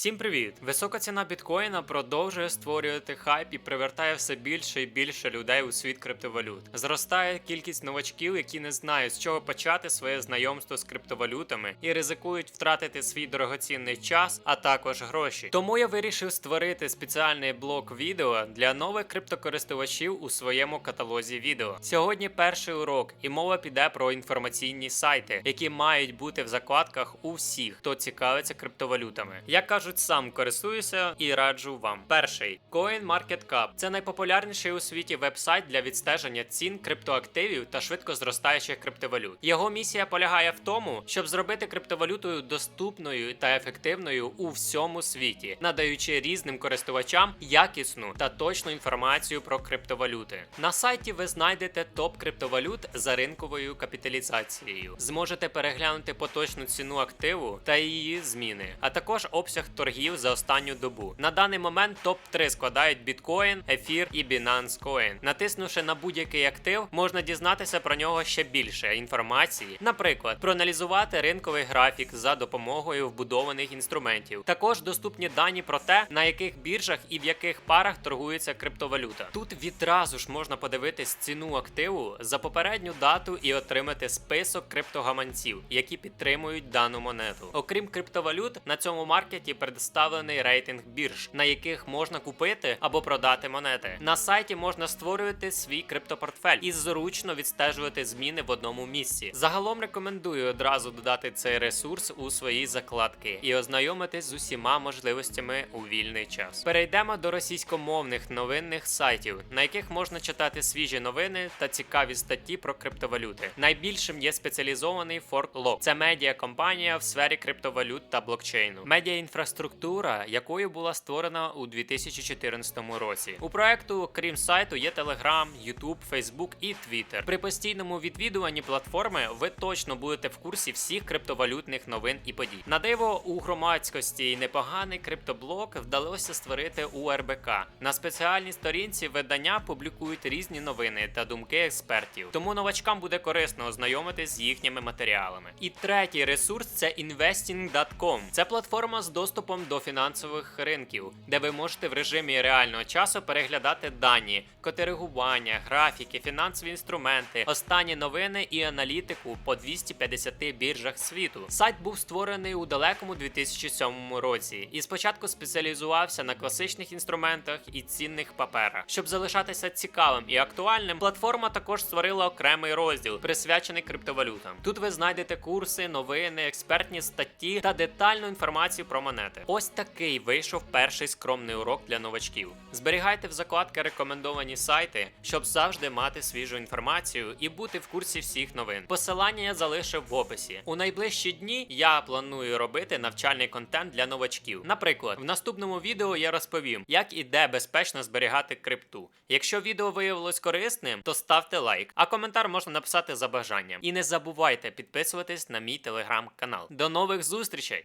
Всім привіт! Висока ціна біткоїна продовжує створювати хайп і привертає все більше і більше людей у світ криптовалют. Зростає кількість новачків, які не знають, з чого почати своє знайомство з криптовалютами і ризикують втратити свій дорогоцінний час, а також гроші. Тому я вирішив створити спеціальний блок відео для нових криптокористувачів у своєму каталозі відео. Сьогодні перший урок, і мова піде про інформаційні сайти, які мають бути в закладках у всіх, хто цікавиться криптовалютами. Я кажуть, сам користуюся і раджу вам. Перший CoinMarketCap – це найпопулярніший у світі веб-сайт для відстеження цін криптоактивів та швидко зростаючих криптовалют. Його місія полягає в тому, щоб зробити криптовалютою доступною та ефективною у всьому світі, надаючи різним користувачам якісну та точну інформацію про криптовалюти. На сайті ви знайдете топ криптовалют за ринковою капіталізацією. Зможете переглянути поточну ціну активу та її зміни, а також обсяг торгів за останню добу. На даний момент топ 3 складають Bitcoin, Ефір і Binance Coin. Натиснувши на будь-який актив, можна дізнатися про нього ще більше інформації, наприклад, проаналізувати ринковий графік за допомогою вбудованих інструментів. Також доступні дані про те, на яких біржах і в яких парах торгується криптовалюта. Тут відразу ж можна подивитись ціну активу за попередню дату і отримати список криптогаманців, які підтримують дану монету. Окрім криптовалют, на цьому маркеті представлений рейтинг бірж, на яких можна купити або продати монети. На сайті можна створювати свій криптопортфель і зручно відстежувати зміни в одному місці. Загалом рекомендую одразу додати цей ресурс у свої закладки і ознайомитись з усіма можливостями у вільний час. Перейдемо до російськомовних новинних сайтів, на яких можна читати свіжі новини та цікаві статті про криптовалюти. Найбільшим є спеціалізований ForkLog. Це медіа компанія в сфері криптовалют та блокчейну. Медіа інфраструктура, якою була створена у 2014 році. У проекту, крім сайту, є Telegram, YouTube, Facebook і Twitter. При постійному відвідуванні платформи ви точно будете в курсі всіх криптовалютних новин і подій. На диво у громадськості непоганий криптоблок вдалося створити у РБК. На спеціальній сторінці видання публікують різні новини та думки експертів. Тому новачкам буде корисно ознайомитись з їхніми матеріалами. І третій ресурс це investing.com. Це платформа з доступом до фінансових ринків, де ви можете в режимі реального часу переглядати дані, котиригування, графіки, фінансові інструменти, останні новини і аналітику по 250 біржах світу. Сайт був створений у далекому 2007 році і спочатку спеціалізувався на класичних інструментах і цінних паперах. Щоб залишатися цікавим і актуальним, платформа також створила окремий розділ, присвячений криптовалютам. Тут ви знайдете курси, новини, експертні статті та детальну інформацію про монети. Ось такий вийшов перший скромний урок для новачків. Зберігайте в закладки рекомендовані сайти, щоб завжди мати свіжу інформацію і бути в курсі всіх новин. Посилання я залишив в описі. У найближчі дні я планую робити навчальний контент для новачків. Наприклад, в наступному відео я розповім, як і де безпечно зберігати крипту. Якщо відео виявилось корисним, то ставте лайк, а коментар можна написати за бажанням. І не забувайте підписуватись на мій телеграм-канал. До нових зустрічей!